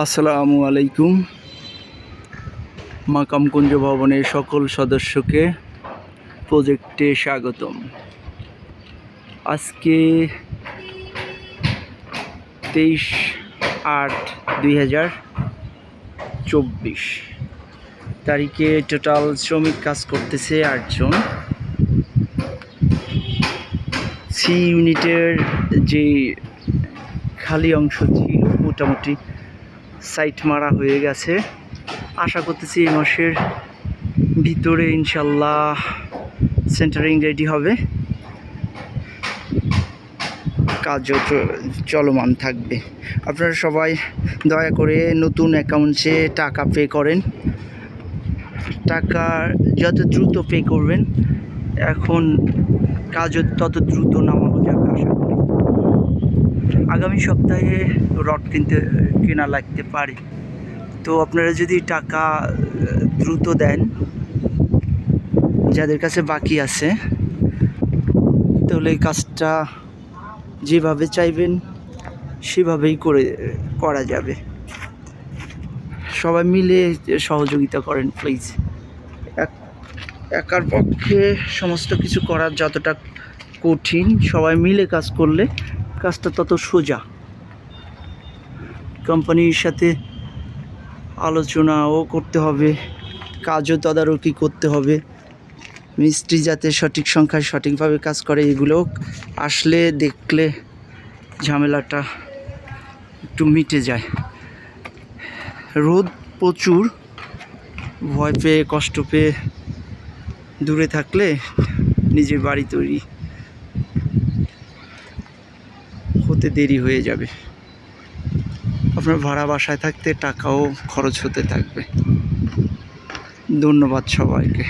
আসসালামু আলাইকুম। মাকামকুঞ্জ ভবনের সকল সদস্যকে প্রজেক্টে স্বাগতম। আজকে তেইশ আট দুই হাজার চব্বিশ তারিখে টোটাল শ্রমিক কাজ করতেছে আটজন। সি ইউনিটের যে খালি অংশ ছিল মোটামুটি সাইট মারা হয়ে গেছে। আশা করতেছি এই মাসের ভিতরে ইনশাল্লাহ সেন্টারিং রেডি হবে। কাজও চলমান থাকবে। আপনারা সবাই দয়া করে নতুন অ্যাকাউন্টে টাকা পে করেন। টাকা যত দ্রুত পে করবেন, এখন কাজও তত দ্রুত করি আগামী সপ্তাহে রড কিনতে, কেনা লাগতে পারে। তো আপনারা যদি টাকা দ্রুত দেন, যাদের কাছে বাকি আছে, তাহলে কাজটা যেভাবে চাইবেন, সেভাবেই করে, করা যাবে। সবাই মিলে সহযোগিতা করেন প্লিজ একার পক্ষে সমস্ত কিছু করার যতটা কঠিন, সবাই মিলে কাজ করলে কাজটা তত সোজা। কোম্পানির সাথে আলোচনাও করতে হবে, কাজও তদারকি করতে হবে। মিস্ত্রি যাতে সঠিক সংখ্যায় সঠিকভাবে কাজ করে, এগুলো আসলে দেখলে ঝামেলাটা একটু মিটে যায়। রোদ প্রচুর, ভয় পেয়ে, কষ্ট পেয়ে দূরে থাকলে নিজের বাড়ি তৈরি হতে দেরি হয়ে যাবে। আপনার ভাড়া বাসায় থাকতে টাকাও খরচ হতে থাকবে। ধন্যবাদ সবাইকে।